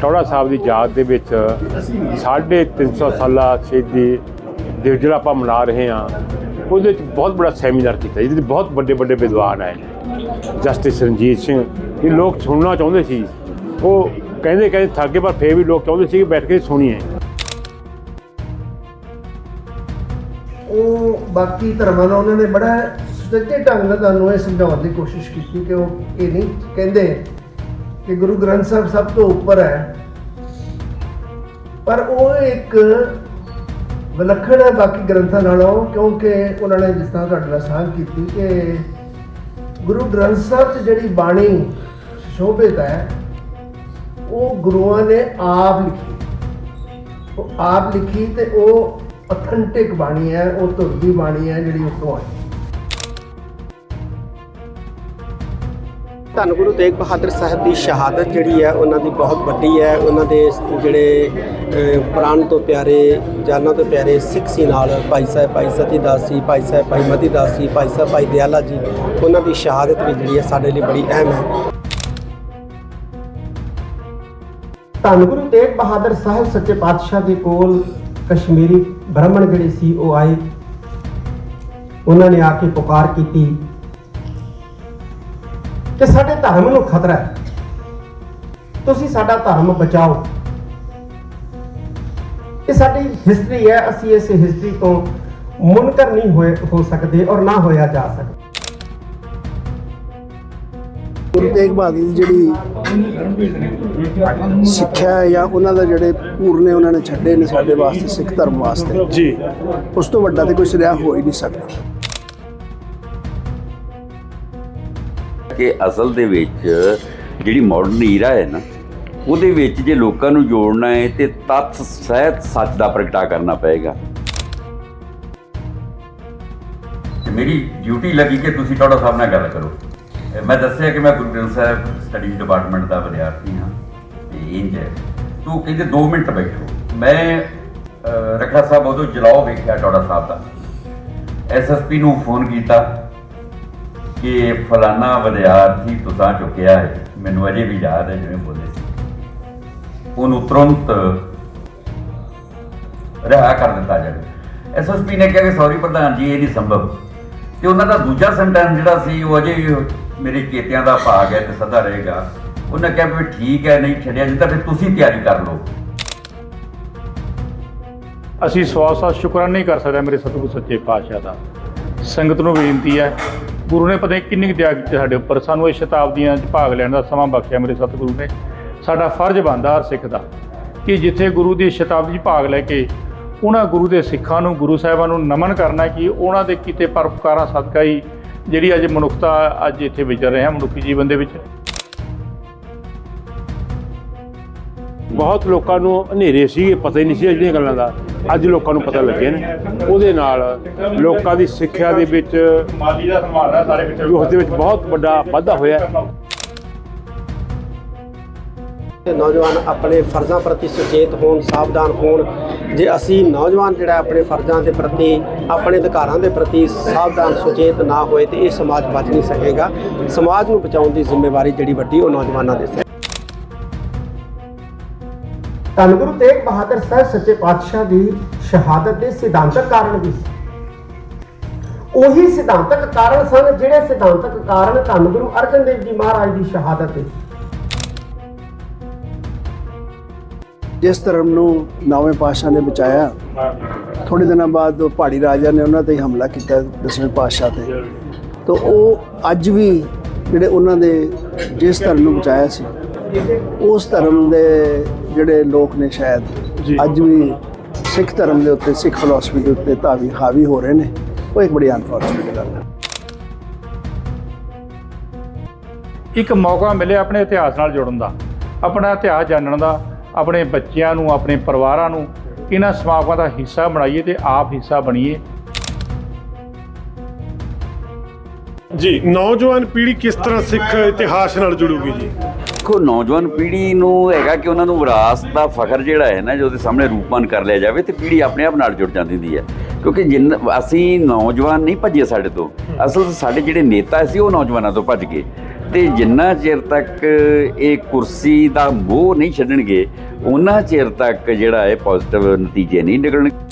ਟੌੜਾ ਸਾਹਿਬ ਦੀ ਯਾਦ ਦੇ ਵਿੱਚ 350 ਸਾਲਾ ਸ਼ਹੀਦੀ ਦਿਵਸ ਜਿਹੜਾ ਆਪਾਂ ਮਨਾ ਰਹੇ ਹਾਂ, ਉਹਦੇ ਵਿੱਚ ਬਹੁਤ ਬੜਾ ਸੈਮੀਨਾਰ ਕੀਤਾ, ਜਿਹਦੇ ਵਿੱਚ ਬਹੁਤ ਵੱਡੇ ਵੱਡੇ ਵਿਦਵਾਨ ਆਏ। ਨੇ ਜਸਟਿਸ ਰਣਜੀਤ ਸਿੰਘ, ਇਹ ਲੋਕ ਸੁਣਨਾ ਚਾਹੁੰਦੇ ਸੀ। ਉਹ ਕਹਿੰਦੇ ਕਹਿੰਦੇ ਥੱਕੇ ਪਰ ਫੇਰ ਵੀ ਲੋਕ ਚਾਹੁੰਦੇ ਸੀ ਕਿ ਬੈਠ ਕੇ ਸੁਣੀਏ। ਉਹ ਬਾਕੀ ਧਰਮਾਂ ਦਾ ਉਹਨਾਂ ਨੇ ਬੜਾ ਸੱਚੇ ਢੰਗ ਨਾਲ ਤੁਹਾਨੂੰ ਇਹ ਸਮਝਾਉਣ ਦੀ ਕੋਸ਼ਿਸ਼ ਕੀਤੀ ਕਿ ਉਹ ਇਹ ਨਹੀਂ ਕਹਿੰਦੇ ਕਿ ਗੁਰੂ ਗ੍ਰੰਥ ਸਾਹਿਬ ਸਭ ਤੋਂ ਉੱਪਰ ਹੈ। ਪਰ ਉਹ ਇੱਕ ਵਿਲੱਖਣ ਹੈ ਬਾਕੀ ਗ੍ਰੰਥਾਂ ਨਾਲੋਂ, ਕਿਉਂਕਿ ਉਹਨਾਂ ਨੇ ਜਿਸ ਤਰ੍ਹਾਂ ਤੁਹਾਡੇ ਨਾਲ ਸਾਂਝ ਕੀਤੀ ਕਿ ਗੁਰੂ ਗ੍ਰੰਥ ਸਾਹਿਬ 'ਚ ਜਿਹੜੀ ਬਾਣੀ ਸ਼ੋਭਿਤ ਹੈ, ਉਹ ਗੁਰੂਆਂ ਨੇ ਆਪ ਲਿਖੀ। ਉਹ ਆਪ ਲਿਖੀ ਤੇ ਉਹ ਅਥੈਂਟਿਕ ਬਾਣੀ ਹੈ, ਉਹ ਧੁਰਦੀ ਬਾਣੀ ਹੈ ਜਿਹੜੀ ਉੱਥੋਂ ਆਈ। ਧੰਨ ਗੁਰੂ ਤੇਗ ਬਹਾਦਰ ਸਾਹਿਬ ਦੀ ਸ਼ਹਾਦਤ ਜਿਹੜੀ ਹੈ, ਉਹਨਾਂ ਦੀ ਬਹੁਤ ਵੱਡੀ ਹੈ। ਉਹਨਾਂ ਦੇ ਜਿਹੜੇ ਪ੍ਰਾਣ ਤੋਂ ਪਿਆਰੇ, ਜਾਨਾਂ ਤੋਂ ਪਿਆਰੇ ਸਿੱਖ ਸੀ ਨਾਲ ਭਾਈ ਸਾਹਿਬ, ਭਾਈ ਸਤੀ ਦਾਸ ਜੀ, ਭਾਈ ਸਾਹਿਬ, ਭਾਈ ਮਤੀ ਦਾਸ ਜੀ, ਭਾਈ ਸਾਹਿਬ, ਭਾਈ ਦਿਆਲਾ ਜੀ, ਉਹਨਾਂ ਦੀ ਸ਼ਹਾਦਤ ਵੀ ਜਿਹੜੀ ਹੈ ਸਾਡੇ ਲਈ ਬੜੀ ਅਹਿਮ ਹੈ। ਧੰਨ ਗੁਰੂ ਤੇਗ ਬਹਾਦਰ ਸਾਹਿਬ ਸੱਚੇ ਪਾਤਸ਼ਾਹ ਦੇ ਕੋਲ ਕਸ਼ਮੀਰੀ ਬ੍ਰਾਹਮਣ ਜਿਹੜੇ ਸੀ, ਉਹ ਆਏ। ਉਹਨਾਂ ਨੇ ਆ ਕੇ ਪੁਕਾਰ ਕੀਤੀ। ਕਿ ਸਾਡੇ ਧਰਮ ਨੂੰ ਖਤਰਾ ਹੈ। ਤੁਸੀਂ ਸਾਡਾ ਧਰਮ ਬਚਾਓ। ਇਹ ਸਾਡੀ ਹਿਸਟਰੀ ਹੈ ਅਸੀਂ ਇਸ ਹਿਸਟਰੀ ਤੋਂ ਮੁਨਕਰ ਨਹੀਂ ਹੋਏ ਹੋ ਸਕਦੇ ਔਰ ਨਾ ਹੋਇਆ ਜਾ ਸਕਦਾ। ਗੁਰੂ ਤੇਗ ਬਹਾਦਰ ਦੀ ਜਿਹੜੀ ਸਿੱਖਿਆ ਹੈ ਜਾਂ ਉਹਨਾਂ ਦਾ ਜਿਹੜੇ ਪੂਰਨੇ ਉਹਨਾਂ ਨੇ ਛੱਡੇ ਨੇ ਸਾਡੇ ਵਾਸਤੇ ਸਿੱਖ ਧਰਮ ਵਾਸਤੇ। ਜੀ। ਉਸ ਤੋਂ ਵੱਡਾ ਤੇ ਕੋਈ ਸੁਨੇਹਾ ਹੋ ਹੀ ਨਹੀਂ ਸਕਦਾ। ਕਿ ਅਸਲ ਦੇ ਵਿੱਚ ਜਿਹੜੀ ਮਾਡਰਨ ਈਰਾ ਹੈ ਨਾ ਉਹਦੇ ਵਿੱਚ ਜੇ ਲੋਕਾਂ ਨੂੰ ਜੋੜਨਾ ਹੈ ਤੇ ਤੱਥ ਸਹਿਤ ਸੱਚ ਦਾ ਪ੍ਰਗਟਾ ਕਰਨਾ ਪਏਗਾ। ਮੇਰੀ ਡਿਊਟੀ ਲੱਗੀ ਕਿ ਤੁਸੀਂ ਤੁਹਾਡਾ ਸਾਹਿਬ ਨਾਲ ਗੱਲ ਕਰੋ। ਮੈਂ ਦੱਸਿਆ ਕਿ ਮੈਂ ਗੁਰੂ ਗ੍ਰੰਥ ਸਾਹਿਬ ਸਟੱਡੀ ਡਿਪਾਰਟਮੈਂਟ ਦਾ ਵਿਦਿਆਰਥੀ ਹਾਂ ਤੇ ਇੰਜ ਹੈ। ਤੂੰ ਕਹਿੰਦੇ 2 ਮਿੰਟ ਬੈਠੋ। ਮੈਂ ਅਹ, ਰਖੜਾ ਸਾਹਿਬ ਉਦੋਂ ਜਲਾਓ ਵੇਖਿਆ ਤੁਹਾਡਾ ਸਾਹਿਬ ਦਾ ਐਸਐਸਪੀ ਨੂੰ ਫੋਨ ਕੀਤਾ। ਕਿ ਫਲਾਨਾ ਵਿਦਿਆਰਥੀ ਤੁਸਾਂ ਚੁੱਕਿਆ ਹੈ। ਮੈਨੂੰ ਅਜੇ ਵੀ ਯਾਦ ਹੈ ਜਿਵੇਂ ਬੋਲੇ ਸੀ। ਉਹਨੂੰ ਤੁਰੰਤ ਰਿਹਾ ਕਰ ਦਿੱਤਾ ਜਾਵੇ। ਐਸਐਸਪੀ ਨੇ ਕਿਹਾ ਕਿ ਸੌਰੀ ਪ੍ਰਧਾਨ ਜੀ, ਇਹ ਨਹੀਂ ਸੰਭਵ। ਤੇ ਉਹਨਾਂ ਦਾ ਦੂਜਾ ਸੈਂਟੈਂਸ ਜਿਹੜਾ ਸੀ, ਉਹ ਅਜੇ ਵੀ ਮੇਰੇ ਚੇਤਿਆਂ ਦਾ ਭਾਗ ਹੈ ਤੇ ਸਦਾ ਰਹੇਗਾ। ਉਹਨਾਂ ਕਿਹਾ ਵੀ ਠੀਕ ਹੈ, ਨਹੀਂ ਛੱਡਿਆ ਜਿੱਦਾਂ, ਫਿਰ ਤੁਸੀਂ ਤਿਆਰੀ ਕਰ ਲਓ। ਅਸੀਂ ਸੌ ਸੌ ਸ਼ੁਕਰਾਨਾ ਨਹੀਂ ਕਰ ਸਕਦੇ ਮੇਰੇ ਸਤਿਗੁਰੂ ਸੱਚੇ ਪਾਤਸ਼ਾਹ ਦਾ। ਸੰਗਤ ਨੂੰ ਬੇਨਤੀ ਹੈ ਗੁਰੂ ਨੇ ਪਤਾ ਨਹੀਂ ਕਿੰਨੀ ਕੁ ਦਇਆ ਕੀਤੀ ਸਾਡੇ ਉੱਪਰ। ਸਾਨੂੰ ਇਹ ਸ਼ਤਾਬਦੀਆਂ 'ਚ ਭਾਗ ਲੈਣ ਦਾ ਸਮਾਂ ਬਖਸ਼ਿਆ ਮੇਰੇ ਸਤਿਗੁਰੂ ਨੇ। ਸਾਡਾ ਫਰਜ਼ ਬਣਦਾ ਹਰ ਸਿੱਖ ਦਾ ਕਿ ਜਿੱਥੇ ਗੁਰੂ ਦੀ ਸ਼ਤਾਬਦੀ 'ਚ ਭਾਗ ਲੈ ਕੇ ਉਹਨਾਂ ਗੁਰੂ ਦੇ ਸਿੱਖਾਂ ਨੂੰ, ਗੁਰੂ ਸਾਹਿਬਾਂ ਨੂੰ ਨਮਨ ਕਰਨਾ ਕਿ ਉਹਨਾਂ ਦੇ ਕੀਤੇ ਪਰਉਪਕਾਰਾਂ ਸਦਕਾ ਹੀ ਜਿਹੜੀ ਅੱਜ ਮਨੁੱਖਤਾ ਅੱਜ ਇੱਥੇ ਵਿਚਰ ਰਹੇ ਹਾਂ, ਮਨੁੱਖੀ ਜੀਵਨ ਦੇ ਵਿੱਚ। ਬਹੁਤ ਲੋਕਾਂ ਨੂੰ ਹਨੇਰੇ ਸੀ ਪਤਾ ਹੀ ਨਹੀਂ ਸੀ ਜਿਹੜੀਆਂ ਗੱਲਾਂ ਦਾ। ਅੱਜ ਲੋਕਾਂ ਨੂੰ ਪਤਾ ਲੱਗਿਆ ਨੇ। ਉਹਦੇ ਨਾਲ ਲੋਕਾਂ ਦੀ ਸਿੱਖਿਆ ਦੇ ਵਿੱਚ ਮਾਲੀ ਦਾ ਸੰਭਾਲ ਸਾਰੇ ਵਿੱਚ ਉਸ ਦੇ ਵਿੱਚ ਬਹੁਤ ਵੱਡਾ ਵਾਧਾ ਹੋਇਆ। ਤੇ ਨੌਜਵਾਨ ਆਪਣੇ ਫਰਜ਼ਾਂ ਪ੍ਰਤੀ ਸੁਚੇਤ ਹੋਣ, ਸਾਵਧਾਨ ਹੋਣ। ਜੇ ਅਸੀਂ ਨੌਜਵਾਨ ਜਿਹੜਾ ਆਪਣੇ ਫਰਜ਼ਾਂ ਦੇ ਪ੍ਰਤੀ, ਆਪਣੇ ਅਧਿਕਾਰਾਂ ਦੇ ਪ੍ਰਤੀ ਸਾਵਧਾਨ, ਸੁਚੇਤ ਨਾ ਹੋਏ ਤੇ ਇਹ ਸਮਾਜ ਬਚ ਨਹੀਂ ਸਕੇਗਾ। ਸਮਾਜ ਨੂੰ ਬਚਾਉਣ ਦੀ ਜ਼ਿੰਮੇਵਾਰੀ ਜਿਹੜੀ ਵੱਡੀ ਉਹ ਨੌਜਵਾਨਾਂ ਦੇ ਸਿਰ ਧੰਨ ਗੁਰੂ ਤੇਗ ਬਹਾਦਰ ਸਾਹਿਬ ਸੱਚੇ ਪਾਤਸ਼ਾਹ ਦੀ ਸ਼ਹਾਦਤ ਦੇ ਸਿਧਾਂਤਕ ਕਾਰਨ ਵੀ ਸੀ। ਉਹੀ ਸਿਧਾਂਤਕ ਕਾਰਨ ਸਨ ਜਿਹੜੇ ਸਿਧਾਂਤਕ ਕਾਰਨ ਧੰਨ ਗੁਰੂ ਅਰਜਨ ਦੇਵ ਜੀ ਮਹਾਰਾਜ ਦੀ ਸ਼ਹਾਦਤ ਦੇ ਜਿਸ ਧਰਮ ਨੂੰ ਨੌਵੇਂ ਪਾਤਸ਼ਾਹ ਨੇ ਬਚਾਇਆ ਥੋੜੇ ਦਿਨਾਂ ਬਾਅਦ ਉਹ ਪਹਾੜੀ ਰਾਜਾ ਨੇ ਉਹਨਾਂ ਤੇ ਹਮਲਾ ਕੀਤਾ ਦਸਵੇਂ ਪਾਤਸ਼ਾਹ ਤੇ। ਤਾਂ ਉਹ ਅੱਜ ਵੀ ਜਿਹੜੇ ਉਹਨਾਂ ਦੇ ਜਿਸ ਧਰਮ ਨੂੰ ਬਚਾਇਆ ਸੀ ਉਸ ਧਰਮ ਦੇ ਜਿਹੜੇ ਲੋਕ ਨੇ ਸ਼ਾਇਦ ਅੱਜ ਵੀ ਸਿੱਖ ਧਰਮ ਦੇ ਉੱਤੇ ਸਿੱਖ ਫਿਲਾਸਫੀ ਦੇ ਉੱਤੇ ਤਾਵੀ ਹਾਵੀ ਹੋ ਰਹੇ ਨੇ। ਉਹ ਇੱਕ ਬੜੀ ਅਨਫੋਰਚੂਨੇਟ ਗੱਲ ਹੈ। ਇੱਕ ਮੌਕਾ ਮਿਲਿਆ ਆਪਣੇ ਇਤਿਹਾਸ ਨਾਲ ਜੁੜਨ ਦਾ ਆਪਣਾ ਇਤਿਹਾਸ ਜਾਣਨ ਦਾ ਆਪਣੇ ਬੱਚਿਆਂ ਨੂੰ ਆਪਣੇ ਪਰਿਵਾਰਾਂ ਨੂੰ ਇਹਨਾਂ ਸਮਾਗਮਾਂ ਦਾ ਹਿੱਸਾ ਬਣਾਈਏ ਤੇ ਆਪ ਹਿੱਸਾ ਬਣੀਏ। ਜੀ ਨੌਜਵਾਨ ਪੀੜ੍ਹੀ ਕਿਸ ਤਰ੍ਹਾਂ ਸਿੱਖ ਇਤਿਹਾਸ ਨਾਲ ਜੁੜੂਗੀ ਜੀ? ਦੇਖੋ, ਨੌਜਵਾਨ ਪੀੜ੍ਹੀ ਨੂੰ ਹੈਗਾ ਕਿ ਉਹਨਾਂ ਨੂੰ ਵਿਰਾਸਤ ਦਾ ਫਖਰ ਜਿਹੜਾ ਹੈ ਨਾ, ਜੋ ਉਹਦੇ ਸਾਹਮਣੇ ਰੂਪਮਾਨ ਕਰ ਲਿਆ ਜਾਵੇ ਤੇ ਪੀੜ੍ਹੀ ਆਪਣੇ ਆਪ ਨਾਲ ਜੁੜ ਜਾਂਦੀ ਹੁੰਦੀ ਹੈ। ਕਿਉਂਕਿ ਜਿੰਨ, ਅਸੀਂ ਨੌਜਵਾਨ ਨਹੀਂ ਭੱਜੇ ਸਾਡੇ ਤੋਂ। ਅਸਲ 'ਚ ਸਾਡੇ ਜਿਹੜੇ ਨੇਤਾ ਸੀ, ਉਹ ਨੌਜਵਾਨਾਂ ਤੋਂ ਭੱਜ ਗਏ। ਤੇ ਜਿੰਨਾ ਚਿਰ ਤੱਕ ਇਹ ਕੁਰਸੀ ਦਾ ਮੋਹ ਨਹੀਂ ਛੱਡਣਗੇ ਉਹਨਾਂ ਚਿਰ ਤੱਕ ਜਿਹੜਾ ਹੈ ਪੋਜ਼ਿਟਿਵ ਨਤੀਜੇ ਨਹੀਂ ਨਿਕਲਣਗੇ।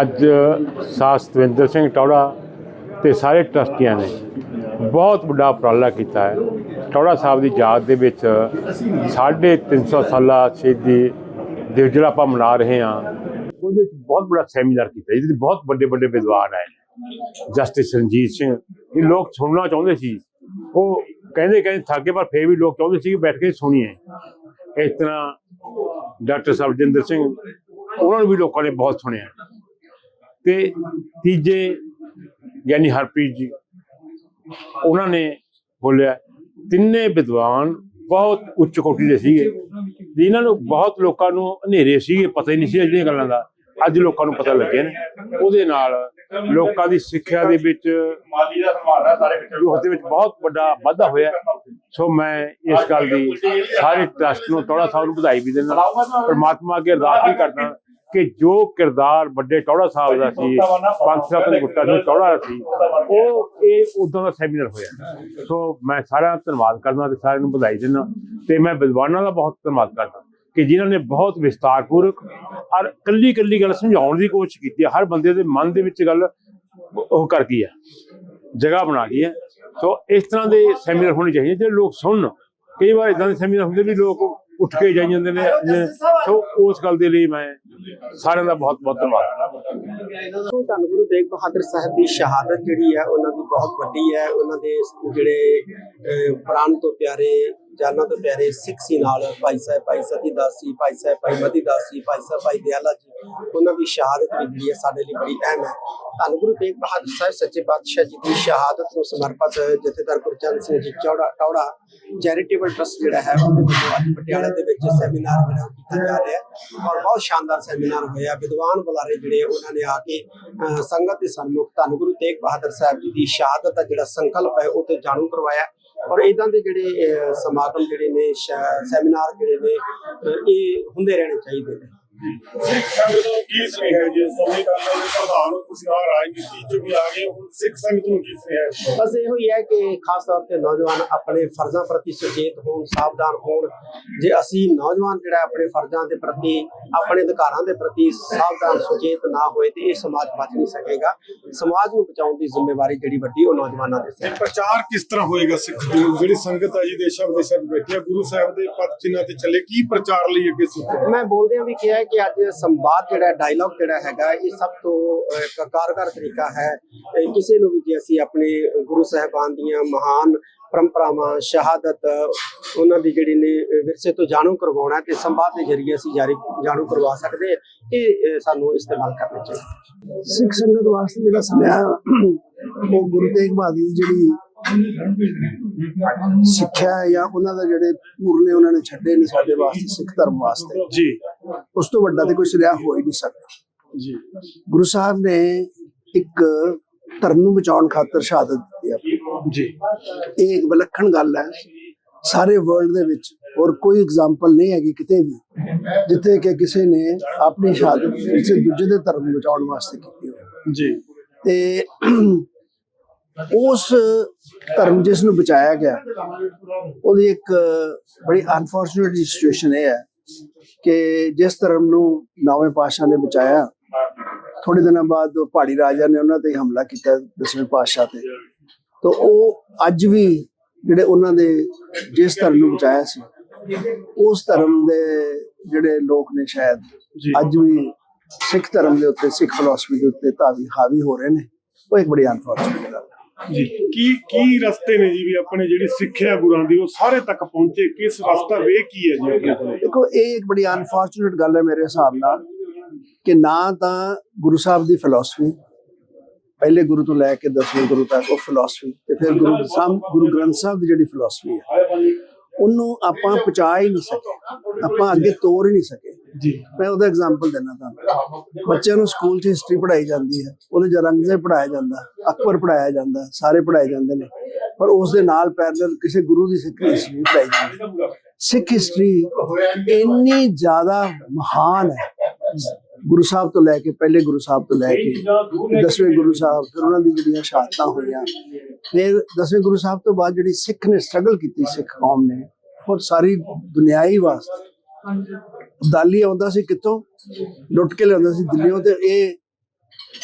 ਅੱਜ ਸਾਹ ਸਿੰਘ ਟੌੜਾ ਤੇ ਸਾਰੇ ਟਰਸਟੀਆਂ ਨੇ ਬਹੁਤ ਵੱਡਾ ਉਪਰਾਲਾ ਕੀਤਾ ਹੈ। ਟੌੜਾ ਸਾਹਿਬ ਦੀ ਯਾਦ ਦੇ ਵਿੱਚ 350 ਸਾਲਾ ਸ਼ਹੀਦੀ ਦਿਵਸ ਜਿਹੜਾ ਆਪਾਂ ਮਨਾ ਰਹੇ ਹਾਂ, ਉਹਦੇ ਵਿੱਚ ਬਹੁਤ ਵੱਡਾ ਸੈਮੀਨਾਰ ਕੀਤਾ। ਜਿਹਦੇ ਵਿੱਚ ਬਹੁਤ ਵੱਡੇ ਵੱਡੇ ਵਿਦਵਾਨ ਆਏ ਜਸਟਿਸ ਰਣਜੀਤ ਸਿੰਘ, ਇਹ ਲੋਕ ਸੁਣਨਾ ਚਾਹੁੰਦੇ ਸੀ। ਉਹ ਕਹਿੰਦੇ ਕਹਿੰਦੇ ਥੱਕੇ, ਪਰ ਫੇਰ ਵੀ ਲੋਕ ਚਾਹੁੰਦੇ ਸੀ ਕਿ ਬੈਠ ਕੇ ਸੁਣੀਏ। ਇਸ ਤਰ੍ਹਾਂ ਡਾਕਟਰ ਸਰਬਜਿੰਦਰ ਸਿੰਘ, ਉਹਨਾਂ ਨੂੰ ਵੀ ਲੋਕਾਂ ਨੇ ਬਹੁਤ ਸੁਣਿਆ। ਤੇ ਤੀਜੇ, ਯਾਨੀ ਹਰਪ੍ਰੀਤ ਜੀ ਉਹਨਾਂ ਨੇ ਬੋਲਿਆ, ਤਿੰਨੇ ਵਿਦਵਾਨ ਬਹੁਤ ਉੱਚ ਕੋਟੀ ਦੇ ਸੀਗੇ। ਜਿਨ੍ਹਾਂ ਨੂੰ ਬਹੁਤ ਲੋਕਾਂ ਨੂੰ ਹਨੇਰੇ ਸੀਗੇ, ਪਤਾ ਹੀ ਨਹੀਂ ਸੀ ਜਿਹੜੀਆਂ ਗੱਲਾਂ ਦਾ। ਅੱਜ ਲੋਕਾਂ ਨੂੰ ਪਤਾ ਲੱਗੇ ਨੇ। ਉਹਦੇ ਨਾਲ ਲੋਕਾਂ ਦੀ ਸਿੱਖਿਆ ਦੇ ਵਿੱਚ ਮਾਲੀ ਦਾ ਸਮਾਨ ਸਾਰੇ ਵਿੱਚ ਦੇ ਵਿੱਚ ਬਹੁਤ ਵੱਡਾ ਵਾਧਾ ਹੋਇਆ। ਸੋ ਮੈਂ ਇਸ ਗੱਲ ਦੀ ਸਾਰੇ ਟਰਸਟ ਨੂੰ ਥੋੜਾ ਸਾਹਿਬ ਨੂੰ ਵਧਾਈ ਵੀ ਦਿੰਦਾ। ਪਰਮਾਤਮਾ ਅੱਗੇ ਅਰਦਾਸ ਵੀ ਕਰਦਾ। ਕਿ ਜੋ ਕਿਰਦਾਰ ਵੱਡੇ ਟੌੜਾ ਸਾਹਿਬ ਦਾ ਸੀ ਪੰਜ ਸੱਤ ਗੁੱਟਾ ਜੋ ਟੌੜਾ ਸੀ ਉਹ ਇਹ ਉਦੋਂ ਦਾ ਸੈਮੀਨਾਰ ਹੋਇਆ। ਸੋ ਮੈਂ ਸਾਰਿਆਂ ਦਾ ਧੰਨਵਾਦ ਕਰਦਾ ਤੇ ਸਾਰਿਆਂ ਨੂੰ ਵਧਾਈ ਦਿੰਦਾ। ਤੇ ਮੈਂ ਵਿਦਵਾਨਾਂ ਦਾ ਬਹੁਤ ਧੰਨਵਾਦ ਕਰਦਾ ਕਿ ਜਿਨ੍ਹਾਂ ਨੇ ਬਹੁਤ ਵਿਸਤਾਰਪੂਰਕ ਔਰ ਕੱਲੀ ਕੱਲੀ ਗੱਲ ਸਮਝਾਉਣ ਦੀ ਕੋਸ਼ਿਸ਼ ਕੀਤੀ ਹੈ। ਹਰ ਬੰਦੇ ਦੇ ਮਨ ਦੇ ਵਿੱਚ ਗੱਲ ਉਹ ਕਰ ਗਈ ਹੈ ਜਗ੍ਹਾ ਬਣਾ ਗਈ ਹੈ। ਸੋ ਇਸ ਤਰ੍ਹਾਂ ਦੇ ਸੈਮੀਨਾਰ ਹੋਣੇ ਚਾਹੀਦੇ ਜਿਹੜੇ ਲੋਕ ਸੁਣਨ ਕਈ ਵਾਰ ਇਦਾਂ ਦੇ ਸੈਮੀਨਾਰ ਹੁੰਦੇ ਵੀ ਲੋਕ ਉੱਠ ਕੇ ਜਾਈ ਜਾਂਦੇ ਨੇ। ਸੋ ਉਸ ਗੱਲ ਦੇ ਲਈ ਮੈਂ ਸਾਰਿਆਂ ਦਾ ਬਹੁਤ ਬਹੁਤ ਧੰਨਵਾਦ। ਧੰਨ ਗੁਰੂ ਤੇਗ ਬਹਾਦਰ ਸਾਹਿਬ ਦੀ ਸ਼ਹਾਦਤ ਜਿਹੜੀ ਹੈ ਉਹਨਾਂ ਦੀ ਬਹੁਤ ਵੱਡੀ ਹੈ। ਉਹਨਾਂ ਦੇ ਜਿਹੜੇ ਪ੍ਰਾਣ ਤੋਂ ਪਿਆਰੇ ਜਾਨਾਂ ਤੋਂ ਪਿਆਰੇ ਸਿੱਖ ਸੀ ਨਾਲ। ਭਾਈ ਸਾਹਿਬ ਭਾਈ ਸਤੀ ਦਾਸ ਸੀ ਭਾਈ ਸਾਹਿਬ ਭਾਈ ਮਤੀ ਦਾਸ ਸੀ ਭਾਈ ਸਾਹਿਬ ਭਾਈ ਦਿਆਲਾ ਜੀ ਉਹਨਾਂ ਦੀ ਸ਼ਹਾਦਤ ਵੀ ਜਿਹੜੀ ਹੈ ਸਾਡੇ ਲਈ ਬੜੀ ਅਹਿਮ ਹੈ। ਧੰਨ ਗੁਰੂ ਤੇਗ ਬਹਾਦਰ ਸਾਹਿਬ, ਸੱਚੇ ਪਾਤਸ਼ਾਹ ਜੀ ਦੀ ਸ਼ਹਾਦਤ ਨੂੰ ਸਮਰਪਿਤ ਜਥੇਦਾਰ ਗੁਰਚੰਦ ਸਿੰਘ ਜੀ ਚੌੜਾ ਟੌੜਾ ਚੈਰੀਟੇਬਲ ਟਰਸਟ ਜਿਹੜਾ ਹੈ, ਉਹਦੇ ਵੱਲੋਂ ਅੱਜ ਪਟਿਆਲਾ ਦੇ ਵਿੱਚ ਸੈਮੀਨਾਰ ਜਿਹੜਾ ਕੀਤਾ ਜਾ ਰਿਹਾ ਹੈ ਔਰ ਬਹੁਤ ਸ਼ਾਨਦਾਰ ਸੈਮੀਨਾਰ ਹੋਇਆ ਵਿਦਵਾਨ ਬੁਲਾਰੇ ਜਿਹੜੇ ਉਹਨਾਂ ਨੇ ਆ ਕੇ ਸੰਗਤ ਦੇ ਸਨਮੁਖ ਧੰਨ ਗੁਰੂ ਤੇਗ ਬਹਾਦਰ ਸਾਹਿਬ ਜੀ ਦੀ ਸ਼ਹਾਦਤ ਦਾ ਜਿਹੜਾ ਸੰਕਲਪ ਹੈ, ਉਹ ਤੇ ਜਾਣੂ ਕਰਵਾਇਆ ਔਰ ਇਦਾਂ ਦੇ ਜਿਹੜੇ ਸਮਾਗਮ ਜਿਹੜੇ ਨੇ ਸੈਮੀਨਾਰ ਜਿਹੜੇ ਨੇ ਇਹ ਹੁੰਦੇ ਰਹਿਣੇ ਚਾਹੀਦੇ ਨੇ। ਸਿੱਖ ਸੰਗਤ ਨੂੰ ਕੀ ਸੁਨੇਹਾ ਹੈ ਜੀ ਸਮੇਂ ਦਾ ਪ੍ਰਧਾਨ ਹੋ ਤੁਸੀਂ ਆ ਰਾਜਨੀਤੀ ਚ ਵੀ ਆ ਗਏ ਹੋ ਹੁਣ ਸਿੱਖ ਸੰਗਤ ਨੂੰ ਕੀ ਸੁਨੇਹਾ ਹੈ? ਬਸ ਇਹੋ ਹੀ ਹੈ ਕਿ ਖਾਸ ਤੌਰ ਤੇ ਨੌਜਵਾਨ ਆਪਣੇ ਫਰਜ਼ਾਂ ਪ੍ਰਤੀ ਸੁਚੇਤ ਹੋਣ ਸਾਵਧਾਨ ਹੋਣ। ਜੇ ਅਸੀਂ ਨੌਜਵਾਨ ਜਿਹੜਾ ਆਪਣੇ ਫਰਜ਼ਾਂ ਦੇ ਪ੍ਰਤੀ ਆਪਣੇ ਅਧਿਕਾਰਾਂ ਦੇ ਪ੍ਰਤੀ ਸਾਵਧਾਨ ਸੁਚੇਤ ਨਾ ਹੋਏ ਤੇ ਇਹ ਸਮਾਜ ਬਚ ਨਹੀਂ ਸਕੇਗਾ। ਸਮਾਜ ਨੂੰ ਬਚਾਉਣ ਦੀ ਜ਼ਿੰਮੇਵਾਰੀ ਜਿਹੜੀ ਵੱਡੀ ਉਹ ਨੌਜਵਾਨਾਂ ਦੇ ਪ੍ਰਚਾਰ ਕਿਸ ਤਰ੍ਹਾਂ ਹੋਏਗਾ ਸਿੱਖ ਦੀ ਜਿਹੜੀ ਸੰਗਤ ਹੈ ਜੀ ਦੇਸ਼ਾਂ ਵਿਦੇਸ਼ਾਂ 'ਚ ਬੈਠੀ ਗੁਰੂ ਸਾਹਿਬ ਦੇ ਪਦ ਚਿੰਨ੍ਹਾਂ ਤੇ ਚੱਲੇ ਕੀ ਪ੍ਰਚਾਰ ਲਈ ਅੱਗੇ ਮੈਂ ਬੋਲਦਿਆਂ ਵੀ ਕਿਹਾ ਕਿ ਅੱਜ ਸੰਵਾਦ ਜਿਹੜਾ ਡਾਇਲੌਗ ਜਿਹੜਾ ਹੈਗਾ, ਇਹ ਸਭ ਤੋਂ ਕਾਰਗਰ ਤਰੀਕਾ ਹੈ। ਕਿਸੇ ਨੂੰ ਵੀ ਜੇ ਅਸੀਂ ਆਪਣੇ ਗੁਰੂ ਸਾਹਿਬਾਨ ਦੀਆਂ ਮਹਾਨ ਪਰੰਪਰਾਵਾਂ, ਸ਼ਹਾਦਤ, ਉਹਨਾਂ ਦੀ ਜਿਹੜੀ ਨੇ ਵਿਰਸੇ ਤੋਂ ਜਾਣੂ ਕਰਵਾਉਣਾ ਤੇ ਸੰਵਾਦ ਦੇ ਜ਼ਰੀਏ ਅਸੀਂ ਜਾਰੀ, ਜਾਣੂ ਕਰਵਾ ਸਕਦੇ ਇਹ ਸਾਨੂੰ ਇਸਤੇਮਾਲ ਕਰਨਾ ਚਾਹੀਦਾ ਸਿੱਖ ਸੰਗਤ ਵਾਸਤੇ ਜਿਹੜਾ ਸੁਨੇਹਾ, ਉਹ ਗੁਰੂ ਤੇਗ ਬਹਾਦਰ ਦੀ ਜਿਹੜੀ ਸਿੱਖਿਆ ਜਾਂ ਉਹਨਾਂ ਦਾ ਜਿਹੜੇ ਪੂਰਨੇ ਉਹਨਾਂ ਨੇ ਛੱਡੇ ਨੇ ਸਾਡੇ ਵਾਸਤੇ ਸਿੱਖ ਧਰਮ ਵਾਸਤੇ। ਜੀ। ਉਸ ਤੋਂ ਵੱਡਾ ਤੇ ਕੋਈ ਸੁਨੇਹਾ ਹੋ ਹੀ ਨਹੀਂ ਸਕਦਾ। ਜੀ। ਗੁਰੂ ਸਾਹਿਬ ਨੇ ਇੱਕ ਧਰਮ ਨੂੰ ਬਚਾਉਣ ਖਾਤਰ ਸ਼ਹਾਦਤ ਦਿੱਤੀ ਆਪਣੀ ਜੀ। ਇਹ ਇੱਕ ਵਿਲੱਖਣ ਗੱਲ ਹੈ। ਸਾਰੇ ਵਰਲਡ ਦੇ ਵਿੱਚ ਹੋਰ ਕੋਈ ਐਗਜ਼ਾਮਪਲ ਨਹੀਂ ਹੈਗੀ ਕਿਤੇ ਵੀ ਜਿੱਥੇ ਕਿ ਕਿਸੇ ਨੇ ਆਪਣੀ ਸ਼ਹਾਦਤ ਕਿਸੇ ਦੂਜੇ ਦੇ ਧਰਮ ਨੂੰ ਬਚਾਉਣ ਵਾਸਤੇ ਕੀਤੀ ਹੋਵੇ। ਜੀ। ਤੇ ਉਸ ਧਰਮ ਜਿਸ ਨੂੰ ਬਚਾਇਆ ਗਿਆ ਉਹਦੀ ਇੱਕ ਬੜੀ ਅਨਫੋਰਚੂਨੇਟ ਸਿਚੁਏਸ਼ਨ ਇਹ ਹੈ ਕਿ ਜਿਸ ਧਰਮ ਨੂੰ ਨੌਵੇਂ ਪਾਤਸ਼ਾਹ ਨੇ ਬਚਾਇਆ ਥੋੜੇ ਦਿਨਾਂ ਬਾਅਦ ਪਹਾੜੀ ਰਾਜਾ ਨੇ ਉਹਨਾਂ ਤੇ ਹਮਲਾ ਕੀਤਾ ਦਸਵੇਂ ਪਾਤਸ਼ਾਹ ਤੇ ਤਾਂ ਉਹ ਅੱਜ ਵੀ ਜਿਹੜੇ ਉਹਨਾਂ ਦੇ ਜਿਸ ਧਰਮ ਨੂੰ ਬਚਾਇਆ ਸੀ ਉਸ ਧਰਮ ਦੇ ਜਿਹੜੇ ਲੋਕ ਨੇ ਸ਼ਾਇਦ। ਅੱਜ ਵੀ ਸਿੱਖ ਧਰਮ ਦੇ ਉੱਤੇ ਸਿੱਖ ਫਿਲਾਸਫੀ ਦੇ ਉੱਤੇ ਤਾਵੀ ਹਾਵੀ ਹੋ ਰਹੇ ਨੇ ਉਹ ਇੱਕ ਬੜੀ ਅਨਫੋਰਚੂਨੇਟ ਗੱਲ ਹੈ ਜੀ, ਕੀ ਕੀ ਰਸਤੇ ਨੇ ਜੀ ਵੀ ਆਪਣੇ ਜਿਹੜੀ ਸਿੱਖਿਆ ਗੁਰਾਂ ਦੀ, ਉਹ ਸਾਰੇ ਤੱਕ ਪਹੁੰਚੇ? ਕਿਸ ਰਸਤਾ, ਵੇ ਕੀ ਹੈ ਜੀ ਆਪਣੇ ਕੋਲ ਦੇਖੋ, ਇਹ ਇੱਕ ਬੜੀ ਅਨਫੋਰਚੂਨੇਟ ਗੱਲ ਹੈ ਮੇਰੇ ਹਿਸਾਬ ਨਾਲ ਕਿ ਨਾ ਤਾਂ ਗੁਰੂ ਸਾਹਿਬ ਦੀ ਫਿਲਾਸਫੀ ਪਹਿਲੇ ਗੁਰੂ ਤੋਂ ਲੈ ਕੇ ਦਸਵੇਂ ਗੁਰੂ ਤੱਕ ਉਹ ਫਿਲਾਸਫੀ ਤੇ ਫਿਰ ਗੁਰੂ ਸਾਹਿਬ ਗੁਰੂ ਗ੍ਰੰਥ ਸਾਹਿਬ ਦੀ ਜਿਹੜੀ ਫਿਲਾਸਫੀ ਹੈ ਉਹਨੂੰ ਆਪਾਂ ਪਹੁੰਚਾ ਹੀ ਨਹੀਂ ਸਕੇ। ਆਪਾਂ ਅੱਗੇ ਤੋਰ ਹੀ ਨਹੀਂ ਸਕੇ। ਜੀ। ਮੈਂ ਉਹਦਾ ਐਗਜ਼ਾਮਪਲ ਦੇਣਾ ਤੁਹਾਨੂੰ। ਬੱਚਿਆਂ ਨੂੰ ਸਕੂਲ 'ਚ ਹਿਸਟਰੀ ਪੜ੍ਹਾਈ ਜਾਂਦੀ ਹੈ। ਉਹਦੇ ਚ ਔਰੰਗਜ਼ੇਬ ਪੜ੍ਹਾਇਆ ਜਾਂਦਾ ਅਕਬਰ ਪੜ੍ਹਾਇਆ ਜਾਂਦਾ ਸਾਰੇ ਪੜ੍ਹਾਏ ਜਾਂਦੇ ਨੇ। ਪਰ ਉਸ ਦੇ ਨਾਲ ਪੈਰਲਲ ਕਿਸੇ ਗੁਰੂ ਦੀ ਸਿੱਖ ਹਿਸਟਰੀ ਪੜ੍ਹਾਈ ਜਾਂਦੀ ਸਿੱਖ ਹਿਸਟਰੀ ਇੰਨੀ ਜ਼ਿਆਦਾ ਮਹਾਨ ਹੈ। ਗੁਰੂ ਸਾਹਿਬ ਤੋਂ ਲੈ ਕੇ ਪਹਿਲੇ ਗੁਰੂ ਸਾਹਿਬ ਤੋਂ ਲੈ ਕੇ ਦਸਵੇਂ ਗੁਰੂ ਸਾਹਿਬ ਫਿਰ ਉਹਨਾਂ ਦੀ ਜਿਹੜੀਆਂ ਸ਼ਹਾਦਤਾਂ ਹੋਈਆਂ। ਫਿਰ ਦਸਵੇਂ ਗੁਰੂ ਸਾਹਿਬ ਤੋਂ ਬਾਅਦ ਜਿਹੜੀ ਸਿੱਖ ਨੇ ਸਟਰਗਲ ਕੀਤੀ ਸਿੱਖ ਕੌਮ ਨੇ ਬਹੁਤ ਸਾਰੀ ਦੁਨਿਆਈ ਵਾਸਤੇ। ਦਾਲੀ ਆਉਂਦਾ ਸੀ ਕਿੱਥੋਂ? ਲੁੱਟ ਕੇ ਲਿਆਉਂਦਾ ਸੀ ਦਿੱਲੀੋਂ ਤੇ ਇਹ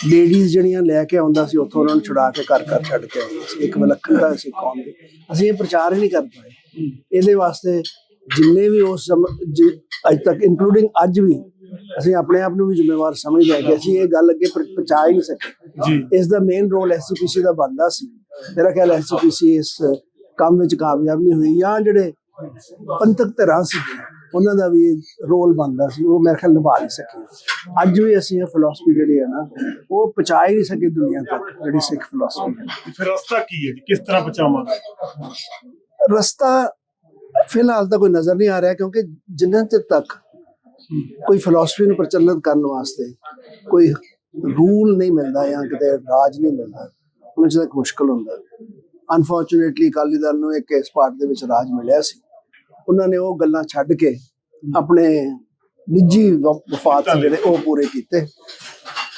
ਲੇਡੀਜ਼ ਜਿਹੜੀਆਂ ਲੈ ਕੇ ਆਉਂਦਾ ਸੀ ਉੱਥੋਂ ਉਹਨਾਂ ਨੂੰ ਛੁਡਾ ਕੇ ਘਰ ਘਰ ਛੱਡ ਕੇ ਆਉਂਦਾ ਸੀ। ਇੱਕ ਵਿਲੱਖਣਤਾ ਸੀ ਕੌਮ ਦੀ। ਅਸੀਂ ਇਹ ਪ੍ਰਚਾਰ ਹੀ ਨਹੀਂ ਕਰ ਪਾਏ। ਇਹਦੇ ਵਾਸਤੇ ਜਿੰਨੇ ਵੀ ਉਸ ਅੱਜ ਤੱਕ ਇਨਕਲੂਡਿੰਗ ਅੱਜ ਵੀ ਅਸੀਂ ਆਪਣੇ ਆਪ ਨੂੰ ਵੀ ਜ਼ਿੰਮੇਵਾਰ ਸਮਝਦੇ ਹਾਂ ਕਿ ਅਸੀਂ ਇਹ ਗੱਲ ਅੱਗੇ ਪਹੁੰਚਾ ਹੀ ਨਹੀਂ ਸਕੇ। ਜੀ। ਇਸ ਦਾ ਮੇਨ ਰੋਲ ਐਸਜੀਪੀਸੀ ਦਾ ਬਣਦਾ ਸੀ। ਮੇਰਾ ਖਿਆਲ ਐਸਜੀਪੀਸੀ ਇਸ ਕੰਮ ਵਿੱਚ ਕਾਮਯਾਬ ਨਹੀਂ ਹੋਈ ਜਾਂ ਜਿਹੜੇ ਪੰਥਕ ਧਿਰਾਂ ਸੀ ਉਹਨਾਂ ਦਾ ਵੀ ਰੋਲ ਬਣਦਾ ਸੀ ਉਹ ਮੇਰੇ ਖਿਆਲ ਨਿਭਾ ਨਹੀਂ ਸਕੇ। ਅੱਜ ਵੀ ਅਸੀਂ ਇਹ ਫਿਲਾਸਫੀ ਜਿਹੜੀ ਹੈ ਨਾ ਉਹ ਪਹੁੰਚਾ ਹੀ ਨਹੀਂ ਸਕੇ ਦੁਨੀਆ ਤੱਕ ਜਿਹੜੀ ਸਿੱਖ ਫਿਲਾਸਫੀ ਹੈ। ਫਿਰ ਰਸਤਾ ਕੀ ਹੈ ਜੀ? ਕਿਸ ਤਰ੍ਹਾਂ ਬਚਾਵਾਂਗੇ ਰਸਤਾ ਫਿਲਹਾਲ ਤਾਂ ਕੋਈ ਨਜ਼ਰ ਨਹੀਂ ਆ ਰਿਹਾ ਕਿਉਂਕਿ ਜਿੰਨਾ ਚਿਰ ਤੱਕ ਕੋਈ ਫਿਲਾਸਫੀ ਨੂੰ ਪ੍ਰਚਲਿਤ ਕਰਨ ਵਾਸਤੇ ਕੋਈ ਰੂਲ ਨਹੀਂ ਮਿਲਦਾ ਜਾਂ ਕਿਤੇ ਰਾਜ ਨਹੀਂ ਮਿਲਦਾ ਉਹਨਾਂ ਤੱਕ ਮੁਸ਼ਕਲ ਹੁੰਦਾ। ਅਨਫੋਰਚੂਨੇਟਲੀ ਅਕਾਲੀ ਦਲ ਨੂੰ ਇੱਕ ਇਸ ਪਾਰਟ ਦੇ ਵਿੱਚ ਰਾਜ ਮਿਲਿਆ ਸੀ। ਉਹਨਾਂ ਨੇ ਉਹ ਗੱਲਾਂ ਛੱਡ ਕੇ ਆਪਣੇ ਨਿੱਜੀ ਵ- ਵਫਾਦ ਸੀ ਜਿਹੜੇ ਉਹ ਪੂਰੇ ਕੀਤੇ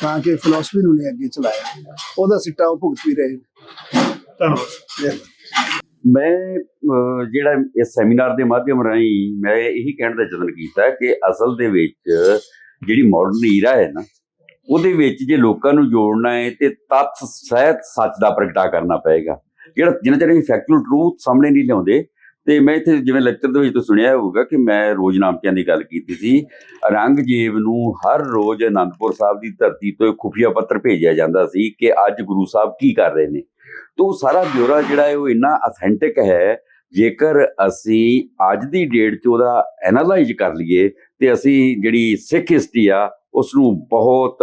ਤਾਂ ਕਿ ਫਿਲਾਸਫੀ ਨੂੰ ਨਹੀਂ ਅੱਗੇ ਚਲਾਇਆ। ਉਹਦਾ ਸਿੱਟਾ ਉਹ ਭੁਗਤ ਵੀ ਰਹੇ। ਧੰਨਵਾਦ। ਮੈਂ ਜਿਹੜਾ ਇਸ ਸੈਮੀਨਾਰ ਦੇ ਮਾਧਿਅਮ ਰਾਹੀਂ ਮੈਂ ਇਹੀ ਕਹਿਣ ਦਾ ਯਤਨ ਕੀਤਾ ਕਿ ਅਸਲ ਦੇ ਵਿੱਚ ਜਿਹੜੀ ਮਾਡਰਨ ਈਰਾ ਹੈ ਨਾ, ਉਹਦੇ ਵਿੱਚ ਜੇ ਲੋਕਾਂ ਨੂੰ ਜੋੜਨਾ ਹੈ ਤੇ ਤੱਥ ਸਹਿਤ ਸੱਚ ਦਾ ਪ੍ਰਗਟਾ ਕਰਨਾ ਪਏਗਾ। ਜਿਹੜਾ ਜਿੰਨਾ ਚਿਰ ਅਸੀਂ ਫੈਕਚੁਅਲ ਟਰੂਥ ਸਾਹਮਣੇ ਨਹੀਂ ਲਿਆਉਂਦੇ, ਤੇ ਮੈਂ ਇੱਥੇ ਜਿਵੇਂ ਲੈਕਚਰ ਦੇ ਵਿੱਚ ਤੁਸੀਂ ਸੁਣਿਆ ਹੋਊਗਾ ਕਿ ਮੈਂ ਰੋਜ਼ ਨਾਮਕਿਆਂ ਦੀ ਗੱਲ ਕੀਤੀ ਸੀ ਔਰੰਗਜ਼ੇਬ ਨੂੰ ਹਰ ਰੋਜ਼ ਅਨੰਦਪੁਰ ਸਾਹਿਬ ਦੀ ਧਰਤੀ ਤੋਂ ਖੁਫੀਆ ਪੱਤਰ ਭੇਜਿਆ ਜਾਂਦਾ ਸੀ ਕਿ ਅੱਜ ਗੁਰੂ ਸਾਹਿਬ ਕੀ ਕਰ ਰਹੇ ਨੇ। ਤੋ ਸਾਰਾ ਬਿਊਰਾ ਜਿਹੜਾ ਹੈ ਉਹ ਇੰਨਾ ਅਥੈਂਟਿਕ ਹੈ, ਜੇਕਰ ਅਸੀਂ ਅੱਜ ਦੀ ਡੇਟ 'ਚ ਉਹਦਾ ਐਨਾਲਾਈਜ਼ ਕਰ ਲਈਏ, ਤੇ ਅਸੀਂ ਜਿਹੜੀ ਸਿੱਖ ਹਿਸਟਰੀ ਆ ਉਸ ਨੂੰ ਬਹੁਤ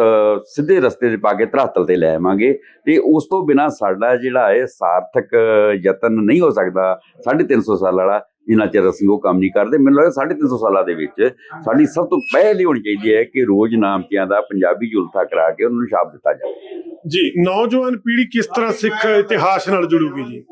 ਸਿੱਧੇ ਰਸਤੇ ਤੇ ਪਾ ਕੇ ਧਰਾਤਲ ਤੇ ਲੈ ਆਵਾਂਗੇ, ਤੇ ਉਸ ਤੋਂ ਬਿਨਾ ਸਾਡਾ ਜਿਹੜਾ ਹੈ ਸਾਰਥਕ ਯਤਨ ਨਹੀਂ ਹੋ ਸਕਦਾ 350 ਸਾਲ ਵਾਲਾ ਜਿੰਨਾ ਚਿਰ ਅਸੀਂ ਉਹ ਕੰਮ ਨਹੀਂ ਕਰਦੇ ਮੈਨੂੰ ਲੱਗਦਾ 350 ਸਾਲਾਂ ਦੇ ਵਿੱਚ ਸਾਡੀ ਸਭ ਤੋਂ ਪਹਿਲੀ ਹੋਣੀ ਚਾਹੀਦੀ ਹੈ ਕਿ ਰੋਜ਼ ਨਾਮਤਿਆਂ ਦਾ ਪੰਜਾਬੀ ਜੁਲਥਾ ਕਰਾ ਕੇ ਉਹਨਾਂ ਨੂੰ ਛਾਪ ਦਿੱਤਾ ਜਾਵੇ। ਜੀ ਨੌਜਵਾਨ ਪੀੜ੍ਹੀ ਕਿਸ ਤਰ੍ਹਾਂ ਸਿੱਖ ਇਤਿਹਾਸ ਨਾਲ ਜੁੜੂਗੀ ਜੀ?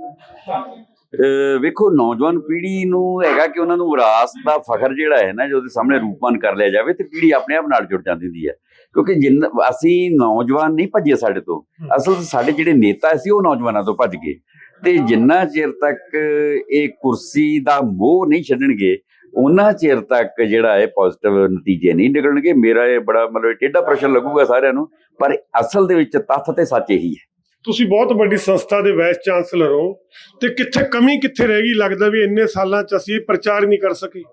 ਵੇਖੋ ਨੌਜਵਾਨ ਪੀੜ੍ਹੀ ਨੂੰ ਹੈਗਾ ਕਿ ਉਹਨਾਂ ਨੂੰ ਵਿਰਾਸਤ ਦਾ ਫਖਰ ਜਿਹੜਾ ਹੈ ਨਾ ਜੇ ਉਹਦੇ ਸਾਹਮਣੇ ਰੂਪਮਾਨ ਕਰ ਲਿਆ ਜਾਵੇ ਤੇ ਪੀੜ੍ਹੀ ਆਪਣੇ ਆਪ ਨਾਲ ਜੁੜ ਜਾਂਦੀ ਹੁੰਦੀ ਹੈ। ਕਿਉਂਕਿ ਜਿੰਨ ਅਸੀਂ ਨੌਜਵਾਨ ਨਹੀਂ ਭੱਜੇ ਸਾਡੇ ਤੋਂ। ਅਸਲ ਸਾਡੇ ਜਿਹੜੇ ਨੇਤਾ ਸੀ ਉਹ ਨੌਜਵਾਨਾਂ ਤੋਂ ਭੱਜ ਗਏ। ਤੇ ਜਿੰਨਾ ਚਿਰ ਤੱਕ ਇਹ ਕੁਰਸੀ ਦਾ ਮੋਹ ਨਹੀਂ ਛੱਡਣਗੇ ਉਹਨਾਂ ਚਿਰ ਤੱਕ ਜਿਹੜਾ ਹੈ ਪੋਜ਼ਿਟਿਵ ਨਤੀਜੇ ਨਹੀਂ ਨਿਕਲਣਗੇ। ਮੇਰਾ ਇਹ ਬੜਾ ਮਤਲਬ ਟੇਢਾ ਪ੍ਰਸ਼ਨ ਲੱਗੂਗਾ ਸਾਰਿਆਂ ਨੂੰ ਪਰ ਅਸਲ ਦੇ ਵਿੱਚ ਤੱਥ ਤੇ ਸੱਚ ਇਹੀ ਹੈ। ਤੁਸੀਂ ਬਹੁਤ ਵੱਡੀ ਸੰਸਥਾ ਦੇ ਵਾਈਸ ਚਾਂਸਲਰ ਹੋ ਤੇ ਕਿੱਥੇ ਕਮੀ ਕਿੱਥੇ ਰਹਿ ਗਈ ਲੱਗਦਾ ਵੀ ਇੰਨੇ ਸਾਲਾਂ ਚ ਅਸੀਂ ਪ੍ਰਚਾਰ ਨਹੀਂ ਕਰ ਸਕੇ?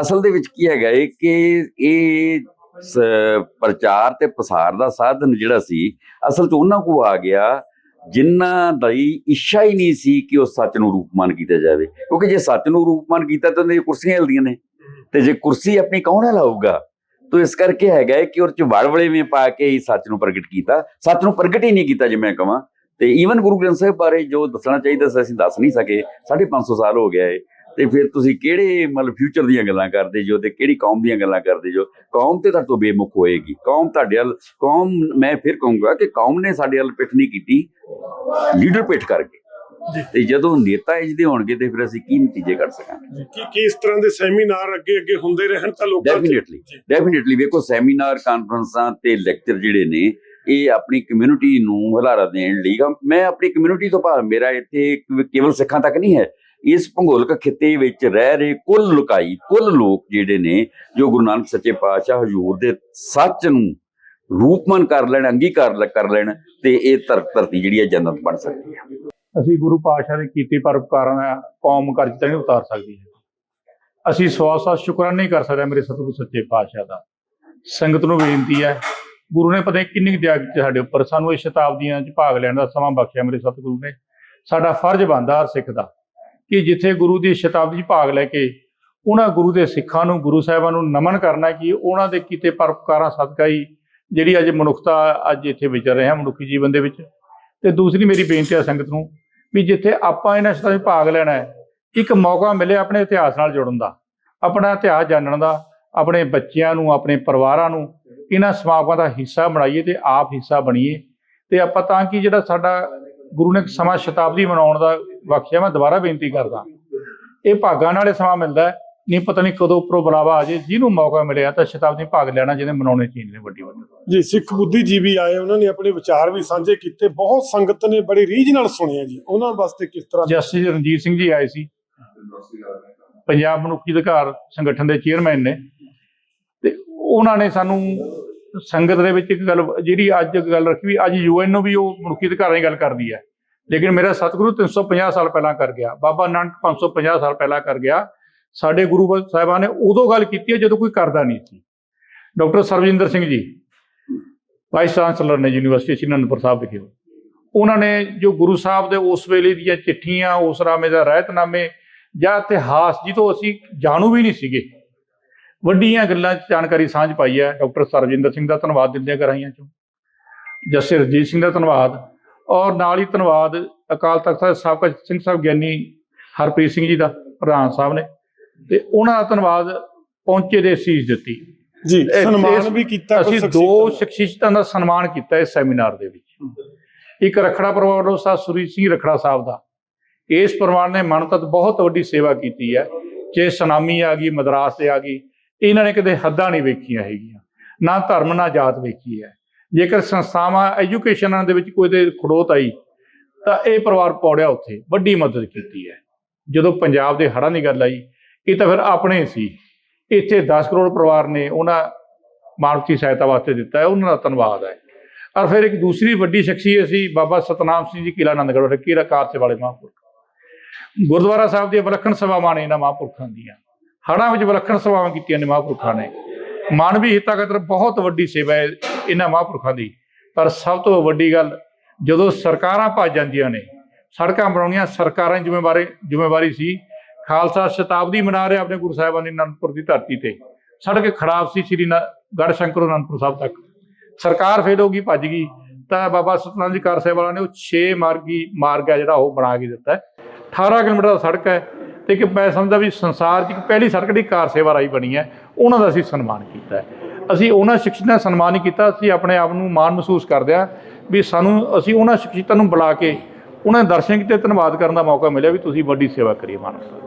ਅਸਲ ਦੇ ਵਿੱਚ ਕੀ ਹੈਗਾ ਇਹ ਕਿ ਇਹ ਸ- ਪ੍ਰਚਾਰ ਤੇ ਪ੍ਰਸਾਰ ਦਾ ਸਾਧਨ ਜਿਹੜਾ ਸੀ ਅਸਲ 'ਚ ਉਹਨਾਂ ਕੋ ਆ ਗਿਆ ਜਿਨ੍ਹਾਂ ਦੀ ਇੱਛਾ ਹੀ ਨਹੀਂ ਸੀ ਕਿ ਉਹ ਸੱਚ ਨੂੰ ਰੂਪਮਾਨ ਕੀਤਾ ਜਾਵੇ, ਕਿਉਂਕਿ ਜੇ ਸੱਚ ਨੂੰ ਰੂਪਮਾਨ ਕੀਤਾ ਤਾਂ ਉਹਦੀਆਂ ਕੁਰਸੀਆਂ ਹਿਲਦੀਆਂ ਨੇ। ਤੇ ਜੇ ਕੁਰਸੀ ਆਪਣੀ ਕੌਣ ਹਿਲਾਊਗਾ ਤੋ ਇਸ ਕਰਕੇ ਹੈਗਾ ਹੈ ਕਿ ਉਹ ਚ ਵੜਵੜੇਵੇਂ ਪਾ ਕੇ ਹੀ ਸੱਚ ਨੂੰ ਪ੍ਰਗਟ ਕੀਤਾ। ਸੱਚ ਨੂੰ ਪ੍ਰਗਟ ਹੀ ਨਹੀਂ ਕੀਤਾ ਜੇ ਮੈਂ ਕਹਾਂ। ਤੇ ਈਵਨ ਗੁਰੂ ਗ੍ਰੰਥ ਸਾਹਿਬ ਬਾਰੇ ਜੋ ਦੱਸਣਾ ਚਾਹੀਦਾ ਸੀ, ਅਸੀਂ ਦੱਸ ਨਹੀਂ ਸਕੇ। 550 ਸਾਲ ਹੋ ਗਿਆ ਏ। ਤੇ ਫਿਰ ਤੁਸੀਂ ਕਿਹੜੇ ਮਤਲਬ ਫਿਊਚਰ ਦੀਆਂ ਗੱਲਾਂ ਕਰਦੇ ਜੋ ਤੇ ਕਿਹੜੀ ਕੌਮ ਦੀਆਂ ਗੱਲਾਂ ਕਰਦੇ ਜੋ? ਕੌਮ ਤੇ ਤੁਹਾਡੇ ਤੋਂ ਬੇਮੁਖ ਹੋਏਗੀ। ਕੌਮ ਤੁਹਾਡੇ ਵੱਲ ਕੌਮ ਮੈਂ ਫਿਰ ਕਹੂੰਗਾ ਕਿ ਕੌਮ ਨੇ ਸਾਡੇ ਵੱਲ ਪਿੱਠ ਨਹੀਂ ਕੀਤੀ। ਲੀਡਰ ਪਿੱਠ ਕਰ ਗਏ ਤੇ ਜਦੋਂ ਨੇਤਾ ਇੰਜ ਦੇ ਹੋਣਗੇ ਤੇ ਫਿਰ ਅਸੀਂ ਕੀ ਨਤੀਜੇ ਕੱਢ ਸਕਾਂਗੇ? ਕਿ ਕਿ ਇਸ ਤਰ੍ਹਾਂ ਦੇ ਸੈਮੀਨਾਰ ਅੱਗੇ ਅੱਗੇ ਹੁੰਦੇ ਰਹਿਣ ਤਾਂ ਲੋਕਾਂ ਡੈਫੀਨਿਟਲੀ। ਡੈਫੀਨਿਟਲੀ ਵੇਖੋ ਸੈਮੀਨਾਰ ਕਾਨਫਰੰਸਾਂ ਤੇ ਲੈਕਚਰ ਜਿਹੜੇ ਨੇ ਇਹ ਆਪਣੀ ਕਮਿਊਨਿਟੀ ਨੂੰ ਹਲਾਰਾ ਦੇਣ ਲਈ ਮੈਂ ਆਪਣੀ ਕਮਿਊਨਿਟੀ ਤੋਂ ਭਾਵ ਮੇਰਾ ਇੱਥੇ ਕੇਵਲ ਸਿੱਖਾਂ ਤੱਕ ਨਹੀਂ ਹੈ। ਇਸ ਭੂਗੋਲਿਕ ਖਿੱਤੇ ਵਿੱਚ ਰਹਿ ਰਹੇ ਕੁੱਲ ਲੋਕਾਈ, ਕੁੱਲ ਲੋਕ ਜਿਹੜੇ ਨੇ, ਜੋ ਗੁਰੂ ਨਾਨਕ ਸੱਚੇ ਪਾਤਸ਼ਾਹ ਹਜ਼ੂਰ ਦੇ ਸੱਚ ਨੂੰ ਰੂਪਮਨ ਕਰ ਲੈਣ, ਅੰਗੀਕਾਰ ਲ- ਕਰ ਲੈਣ ਤੇ ਇਹ ਧਰ- ਧਰਤੀ ਜਿਹੜੀ ਹੈ ਜੰਨਤ ਬਣ ਸਕਦੀ ਹੈ। ਅਸੀਂ ਗੁਰੂ ਪਾਤਸ਼ਾਹ ਦੇ ਕੀਤੇ ਪਰਉਪਕਾਰਾਂ ਦਾ ਕੌਮ ਕਰਜ਼ ਤਾਂ ਨਹੀਂ ਉਤਾਰ ਸਕਦੀ। ਅਸੀਂ ਸੌ ਸੌ ਸ਼ੁਕਰਾਨਾ ਨਹੀਂ ਕਰ ਸਕਦੇ ਮੇਰੇ ਸਤਿਗੁਰੂ ਸੱਚੇ ਪਾਤਸ਼ਾਹ ਦਾ। ਸੰਗਤ ਨੂੰ ਬੇਨਤੀ ਹੈ, ਗੁਰੂ ਨੇ ਪਤਾ ਨਹੀਂ ਕਿੰਨੀ ਕੁ ਦਇਆ ਕੀਤੀ ਸਾਡੇ ਉੱਪਰ। ਸਾਨੂੰ ਇਸ ਸ਼ਤਾਬਦੀਆਂ 'ਚ ਭਾਗ ਲੈਣ ਦਾ ਸਮਾਂ ਬਖਸ਼ਿਆ ਮੇਰੇ ਸਤਿਗੁਰੂ ਨੇ। ਸਾਡਾ ਫਰਜ਼ ਬਣਦਾ ਹਰ ਸਿੱਖ ਦਾ। ਕਿ ਜਿੱਥੇ ਗੁਰੂ ਦੀ ਸ਼ਤਾਬਦੀ 'ਚ ਭਾਗ ਲੈ ਕੇ ਉਹਨਾਂ ਗੁਰੂ ਦੇ ਸਿੱਖਾਂ ਨੂੰ, ਗੁਰੂ ਸਾਹਿਬਾਂ ਨੂੰ ਨਮਨ ਕਰਨਾ ਕਿ ਉਹਨਾਂ ਦੇ ਕੀਤੇ ਪਰਪਕਾਰਾਂ ਸਦਕਾ ਹੀ ਜਿਹੜੀ ਅੱਜ ਮਨੁੱਖਤਾ ਅੱਜ ਇੱਥੇ ਵਿਚਰ ਰਹੇ ਹਾਂ ਮਨੁੱਖੀ ਜੀਵਨ ਦੇ ਵਿੱਚ। ਤੇ ਦੂਸਰੀ ਮੇਰੀ ਬੇਨਤੀ ਆ ਸੰਗਤ ਨੂੰ ਵੀ ਜਿੱਥੇ ਆਪਾਂ ਇਹਨਾਂ ਸ਼ਤਾਬਦੀ ਭਾਗ ਲੈਣਾ ਹੈ, ਇੱਕ ਮੌਕਾ ਮਿਲੇ ਆਪਣੇ ਇਤਿਹਾਸ ਨਾਲ ਜੁੜਨ ਦਾ, ਆਪਣਾ ਇਤਿਹਾਸ ਜਾਣਨ ਦਾ, ਆਪਣੇ ਬੱਚਿਆਂ ਨੂੰ, ਆਪਣੇ ਪਰਿਵਾਰਾਂ ਨੂੰ, ਇਹਨਾਂ ਸਮਾਗਮਾਂ ਦਾ ਹਿੱਸਾ ਬਣਾਈਏ ਤੇ ਆਪ ਹਿੱਸਾ ਬਣੀਏ। ਤੇ ਆਪਾਂ ਤਾਂ ਕਿ ਜਿਹੜਾ ਸਾਡਾ ਗੁਰੂ ਨੇ ਸਮਾਂ ਸ਼ਤਾਬਦੀ ਮਨਾਉਣ ਦਾ ਬਖਸ਼ਿਆ ਮੈਂ ਦੁਬਾਰਾ ਬੇਨਤੀ ਕਰਦਾ। ਇਹ ਭਾਗਾਂ ਨਾਲੇ ਸਮਾਂ ਮਿਲਦਾ ਹੈ। ਨਹੀਂ ਪਤਾ ਨਹੀਂ ਕਦੋਂ ਉੱਪਰੋਂ ਬੁਲਾਵਾ ਆ ਜੇ ਜਿਹਨੂੰ ਮੌਕਾ ਮਿਲਿਆ ਤਾਂ ਸ਼ਤਾਬਦੀ ਭਾਗ ਲੈਣਾ ਜਿਹਨੇ ਮਨਾਉਣੇ ਚਾਹੀਦੇ ਨੇ ਵੱਡੀ ਵੱਡੀ। ਜੀ ਸਿੱਖ ਬੁੱਧੀਜੀਵੀ ਆਏ ਉਹਨਾਂ ਨੇ ਆਪਣੇ ਵਿਚਾਰ ਵੀ ਸਾਂਝੇ ਕੀਤੇ। ਬਹੁਤ ਸੰਗਤ ਨੇ ਬੜੀ ਰੀਝ ਨਾਲ ਸੁਣਿਆ ਜੀ। ਉਹਨਾਂ ਵਾਸਤੇ ਕਿਸ ਤਰ੍ਹਾਂ ਜਸਟਿਸ ਰਣਜੀਤ ਸਿੰਘ ਜੀ ਆਏ ਸੀ। ਪੰਜਾਬ ਮਨੁੱਖੀ ਅਧਿਕਾਰ ਸੰਗਠਨ ਦੇ ਚੇਅਰਮੈਨ ਨੇ। ਤੇ ਉਹਨਾਂ ਨੇ ਸਾਨੂੰ ਸੰਗਤ ਦੇ ਵਿੱਚ ਇੱਕ ਗੱਲ, ਜਿਹੜੀ ਅੱਜ ਗੱਲ ਰੱਖੀ ਵੀ ਅੱਜ ਯੂਐਨ ਨੂੰ ਵੀ ਉਹ ਮਨੁੱਖੀ ਅਧਿਕਾਰਾਂ ਦੀ ਗੱਲ ਕਰਦੀ ਹੈ। ਲੇਕਿਨ ਮੇਰਾ ਸਤਿਗੁਰੂ 350 ਸਾਲ ਪਹਿਲਾਂ ਕਰ ਗਿਆ। ਬਾਬਾ ਨਾਨਕ 550 ਸਾਲ ਪਹਿਲਾਂ ਕਰ ਗਿਆ। ਸਾਡੇ ਗੁਰੂ ਸਾਹਿਬਾਨ ਨੇ ਉਦੋਂ ਗੱਲ ਕੀਤੀ ਹੈ ਜਦੋਂ ਕੋਈ ਕਰਦਾ ਨਹੀਂ ਸੀ। Doctor Sarvjinder Singh ji, vice chancellor ਨੇ ਯੂਨੀਵਰਸਿਟੀ ਸ਼੍ਰੀ ਅਨੰਦਪੁਰ ਸਾਹਿਬ ਵਿਖੇ। ਉਹਨਾਂ ਨੇ ਜੋ ਗੁਰੂ ਸਾਹਿਬ ਦੇ ਉਸ ਵੇਲੇ ਦੀਆਂ ਚਿੱਠੀਆਂ, ਉਸ ਰਾਮੇ ਦਾ ਰਹਿਤਨਾਮੇ ਜਾਂ ਇਤਿਹਾਸ ਜੀ ਅਸੀਂ ਜਾਣੂ ਵੀ ਨਹੀਂ ਸੀਗੇ। ਵੱਡੀਆਂ ਗੱਲਾਂ 'ਚ ਜਾਣਕਾਰੀ ਸਾਂਝ ਪਾਈ ਹੈ। ਡਾਕਟਰ ਸਰਜਿੰਦਰ ਸਿੰਘ ਦਾ ਧੰਨਵਾਦ ਦਿੰਦੇ ਗਰਾਈਆਂ ਚੋਂ। ਜਸਟਿਸ ਰਜੀਤ ਸਿੰਘ ਦਾ ਧੰਨਵਾਦ। ਔਰ ਨਾਲ ਹੀ ਧੰਨਵਾਦ ਅਕਾਲ ਤਖਤ ਸਾਹਿਬ ਸਾਬਕਾ ਸਿੰਘ ਸਾਹਿਬ ਗਿਆਨੀ ਹਰਪ੍ਰੀਤ ਸਿੰਘ ਜੀ ਦਾ ਪ੍ਰਧਾਨ ਸਾਹਿਬ ਨੇ। ਤੇ ਉਹਨਾਂ ਦਾ ਧੰਨਵਾਦ ਪਹੁੰਚੇ ਦੇ ਸੀਸ ਦਿੱਤੀ। ਜੀ ਸਨਮਾਨ ਵੀ ਕੀਤਾ ਅਸੀਂ ਦੋ ਸ਼ਖਸੀਅਤਾਂ ਦਾ? ਸਨਮਾਨ ਕੀਤਾ ਇਸ ਸੈਮੀਨਾਰ ਦੇ ਵਿੱਚ। ਇੱਕ ਰਖੜਾ ਪਰਿਵਾਰ ਵੱਲੋਂ ਸਾਹਿਬ ਸੁਰੀ ਸਿੰਘ ਰਖੜਾ ਸਾਹਿਬ ਦਾ। ਇਸ ਪਰਿਵਾਰ ਨੇ ਮਨ ਤੱਕ ਬਹੁਤ ਵੱਡੀ ਸੇਵਾ ਕੀਤੀ ਹੈ। ਜੇ ਸੁਨਾਮੀ ਆ ਗਈ ਮਦਰਾਸ ਤੇ ਆ ਗਈ ਇਹਨਾਂ ਨੇ ਕਦੇ ਹੱਦਾਂ ਨਹੀਂ ਵੇਖੀਆਂ ਹੈਗੀਆਂ, ਨਾ ਧਰਮ, ਨਾ ਜਾਤ ਵੇਖੀ ਹੈ। ਜੇਕਰ ਸੰਸਥਾਵਾਂ ਐਜੂਕੇਸ਼ਨਾਂ ਦੇ ਵਿੱਚ ਕੋਈ ਦੇ ਖੜੋਤ ਆਈ, ਤਾਂ ਇਹ ਪਰਿਵਾਰ ਪੌੜਿਆ ਉੱਥੇ ਵੱਡੀ ਮਦਦ ਕੀਤੀ ਹੈ। ਜਦੋਂ ਪੰਜਾਬ ਦੇ ਹੜ੍ਹਾਂ ਦੀ ਗੱਲ ਆਈ, ਇਹ ਤਾਂ ਫਿਰ ਆਪਣੇ ਸੀ। ਇੱਥੇ 10 ਕਰੋੜ ਪਰਿਵਾਰ ਨੇ ਉਹਨਾਂ ਮਾਨਵਤੀ ਸਹਾਇਤਾ ਵਾਸਤੇ ਦਿੱਤਾ ਹੈ, ਉਹਨਾਂ ਦਾ ਧੰਨਵਾਦ ਹੈ। ਔਰ ਫਿਰ ਇੱਕ ਦੂਸਰੀ ਵੱਡੀ ਸ਼ਖਸੀਅਤ ਸੀ, ਬਾਬਾ ਸਤਨਾਮ ਸਿੰਘ ਜੀ ਕਿਲਾ ਆਨੰਦਗੜ੍ਹ ਕੀਰਾ ਕਾਰਸੇ ਵਾਲੇ ਮਹਾਂਪੁਰਖ। ਗੁਰਦੁਆਰਾ ਸਾਹਿਬ ਦੀਆਂ ਵਿਲੱਖਣ ਸਭਾਵਾਂ ਨੇ ਇਹਨਾਂ ਮਹਾਂਪੁਰਖਾਂ ਦੀਆਂ। ਹੜ੍ਹਾਂ ਵਿੱਚ ਵਿਲੱਖਣ ਸੇਵਾਵਾਂ ਕੀਤੀਆਂ ਨੇ ਮਹਾਂਪੁਰਖਾਂ ਨੇ। ਮਾਨਵੀ ਹਿੱਤਾਂ ਖਾਤਰ ਬਹੁਤ ਵੱਡੀ ਸੇਵਾ ਹੈ ਇਹਨਾਂ ਮਹਾਂਪੁਰਖਾਂ ਦੀ। ਪਰ ਸਭ ਤੋਂ ਵੱਡੀ ਗੱਲ, ਜਦੋਂ ਸਰਕਾਰਾਂ ਭੱਜ ਜਾਂਦੀਆਂ ਨੇ, ਸੜਕਾਂ ਬਣਾਉਣੀਆਂ ਸਰਕਾਰਾਂ ਦੀ ਜ਼ਿੰਮੇਵਾਰੀ ਜ਼ਿੰਮੇਵਾਰੀ ਸੀ। ਖਾਲਸਾ ਸ਼ਤਾਬਦੀ ਮਨਾ ਰਿਹਾ ਆਪਣੇ ਗੁਰੂ ਸਾਹਿਬਾਨ ਦੀ ਅਨੰਦਪੁਰ ਦੀ ਧਰਤੀ ਤੇ। ਸੜਕ ਖਰਾਬ ਸੀ ਸ੍ਰੀ ਨ- ਗੜ੍ਹ ਸ਼ੰਕਰ ਅਨੰਦਪੁਰ ਸਾਹਿਬ ਤੱਕ। ਸਰਕਾਰ ਫੇਲ ਹੋ ਗਈ, ਭੱਜ ਗਈ। ਤਾਂ ਬਾਬਾ ਸਤਨਾਮ ਜੀ ਕਾਰ ਸਾਹਿਬ ਵਾਲਾ ਨੇ ਉਹ 6 ਮਾਰਗੀ ਮਾਰਗ ਹੈ ਜਿਹੜਾ ਉਹ ਬਣਾ ਕੇ ਦਿੱਤਾ ਹੈ। 18 ਕਿਲੋਮੀਟਰ ਦਾ ਸੜਕ ਹੈ। ਤੇ ਕਿ ਮੈਂ ਸਮਝਦਾ ਵੀ ਸੰਸਾਰ 'ਚ ਇੱਕ ਪਹਿਲੀ ਸੜਕ ਕਾਰ ਸੇਵਾ ਰਾਈ ਬਣੀ ਹੈ, ਉਹਨਾਂ ਦਾ ਅਸੀਂ ਸਨਮਾਨ ਕੀਤਾ ਅਸੀਂ ਉਹਨਾਂ ਸ਼ਖਸੀਅਤਾਂ ਦਾ ਸਨਮਾਨ ਹੀ ਕੀਤਾ, ਅਸੀਂ ਆਪਣੇ ਆਪ ਨੂੰ ਮਾਣ ਮਹਿਸੂਸ ਕਰਦੇ ਹਾਂ ਵੀ ਸਾਨੂੰ, ਅਸੀਂ ਉਹਨਾਂ ਸ਼ਖਸੀਅਤਾਂ ਨੂੰ ਬੁਲਾ ਕੇ ਉਹਨਾਂ ਦੇ ਦਰਸ਼ਨ ਕੀਤੇ, ਧੰਨਵਾਦ ਕਰਨ ਦਾ ਮੌਕਾ ਮਿਲਿਆ ਵੀ ਤੁਸੀਂ ਵੱਡੀ ਸੇਵਾ ਕਰੀ ਮਾਨਵ